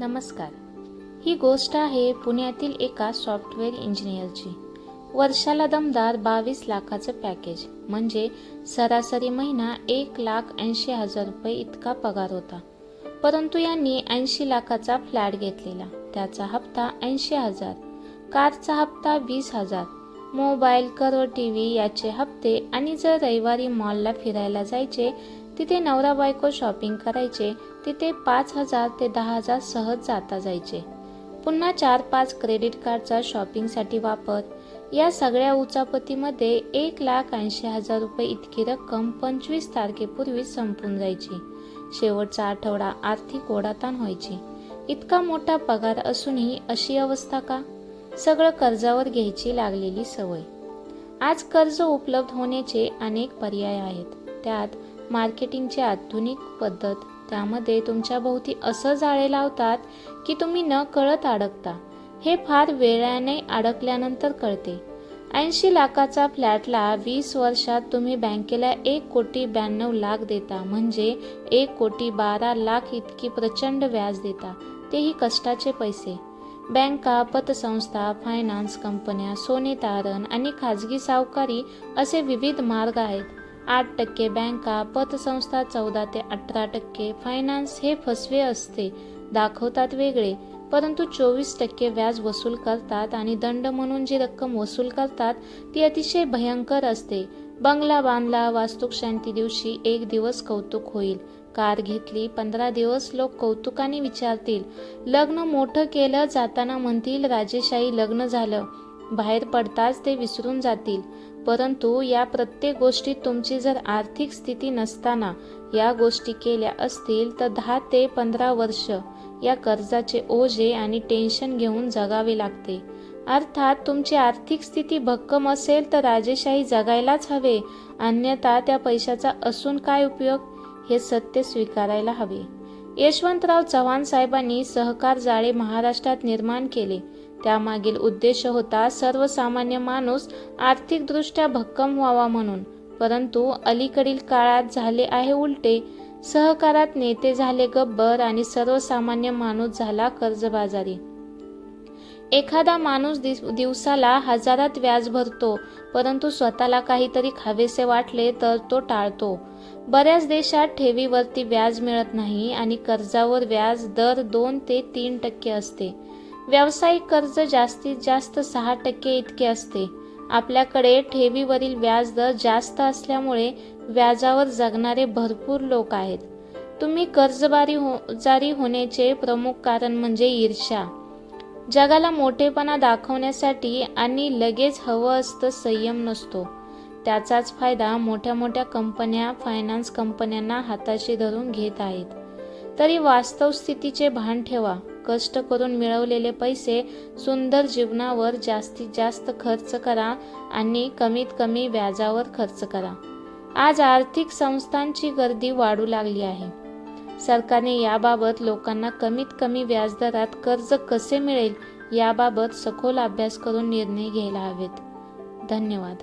नमस्कार. ही गोष्ट आहे पुण्यातील एका सॉफ्टवेअर इंजिनियरची. वर्षाला दमदार बावीस लाखाचं पॅकेज म्हणजे सरासरी महिना एक लाख ऐंशी हजार रुपये इतका पगार होता. परंतु यांनी ऐंशी लाखाचा फ्लॅट घेतलेला त्याचा हप्ता ऐंशी हजार कारचा हप्ता वीस हजार मोबाईल करो टी व्ही याचे हप्ते आणि जर रविवारी मॉलला फिरायला जायचे तिथे नवरा बायको शॉपिंग करायचे तिथे पाच हजार ते दहा हजार सहज जाता जायचे. पुन्हा चार पाच क्रेडिट कार्डचा शॉपिंगसाठी वापर. या सगळ्या उचापतीमध्ये एक लाख ऐंशी हजार रुपये इतकी रक्कम पंचवीस तारखेपूर्वी संपून जायची. शेवटचा आठवडा आर्थिक ओढाताण व्हायची. इतका मोठा पगार असूनही अशी अवस्था का? सगळं कर्जावर घ्यायची लागलेली सवय. आज कर्ज उपलब्ध होण्याचे अनेक पर्याय आहेत. त्यात मार्केटिंगची आधुनिक पद्धत. त्यामध्ये तुमच्या भोवती असं जाळे लावतात की तुम्ही न कळत अडकता. हे फार वेळाने अडकल्यानंतर कळते. ऐंशी लाखाचा फ्लॅटला वीस वर्षात तुम्ही बँकेला एक कोटी ब्याण्णव लाख देता. म्हणजे एक कोटी बारा लाख इतकी प्रचंड व्याज देता. तेही कष्टाचे पैसे. बँका पतसंस्था फायनान्स कंपन्या सोने तारण आणि खाजगी सावकारी असे विविध मार्ग आहेत. आठ टक्के बँका पतसंस्था चौदा ते अठरा टक्के फायनान्स हे फसवे असते. दाखवतात वेगळे. परंतु चोवीस टक्के व्याज वसूल करतात आणि दंड म्हणून जी रक्कम वसूल करतात ती अतिशय भयंकर असते. बंगला बांधला वास्तुक शांती दिवशी एक दिवस कौतुक होईल. कार घेतली पंधरा दिवस लोक कौतुकाने विचारतील. लग्न मोठं केलं जाताना म्हणतील राजेशाही लग्न झालं. बाहेर पडताच ते विसरून जातील. परंतु या प्रत्येक गोष्टीत तुमची जर आर्थिक स्थिती नसताना या गोष्टी केल्या असतील तर दहा ते पंधरा वर्ष या कर्जाचे ओझे आणि टेन्शन घेऊन जगावे लागते. अर्थात तुमची आर्थिक स्थिती भक्कम असेल तर राजेशाही जगायलाच हवे. अन्यथा त्या पैशाचा असून काय उपयोग? हे सत्य स्वीकारायला हवे. यशवंतराव चव्हाण साहेबांनी सहकार जाळे महाराष्ट्रात निर्माण केले. त्यामागील उद्देश होता सर्वसामान्य माणूस आर्थिकदृष्ट्या भक्कम व्हावा म्हणून. परंतु अलीकडील काळात झाले आहे उलटे. सहकारात नेते झाले गब्बर आणि सर्वसामान्य माणूस झाला कर्जबाजारी. एखादा माणूस दिवसाला हजारात व्याज भरतो परंतु स्वतःला काहीतरी खावेसे वाटले तर तो टाळतो. बऱ्याच देशात ठेवीवरती व्याज मिळत नाही आणि कर्जावर व्याज दर दोन ते तीन टक्के असते. व्यावसायिक कर्ज जास्तीत जास्त सहा टक्के इतके असते. आपल्याकडे ठेवीवरील व्याजदर जास्त असल्यामुळे व्याजावर जगणारे भरपूर लोक आहेत. तुम्ही कर्जबारी हो जारी होण्याचे प्रमुख कारण म्हणजे ईर्ष्या. जगाला मोठेपणा दाखवण्यासाठी आणि लगेच हवं असतं संयम नसतो. त्याचाच फायदा मोठ्या मोठ्या कंपन्या फायनान्स कंपन्यांना हाताशी धरून घेत आहेत. तरी वास्तव स्थितीचे भान ठेवा. कष्ट करून मिळवलेले पैसे सुंदर जीवनावर जास्तीत जास्त खर्च करा आणि कमीत कमी व्याजावर खर्च करा. आज आर्थिक संस्थांची गर्दी वाढू लागली आहे. सरकारने याबाबत लोकांना कमीत कमी व्याजदरात कर्ज कसे मिळेल याबाबत सखोल अभ्यास करून निर्णय घ्यायला हवेत. धन्यवाद.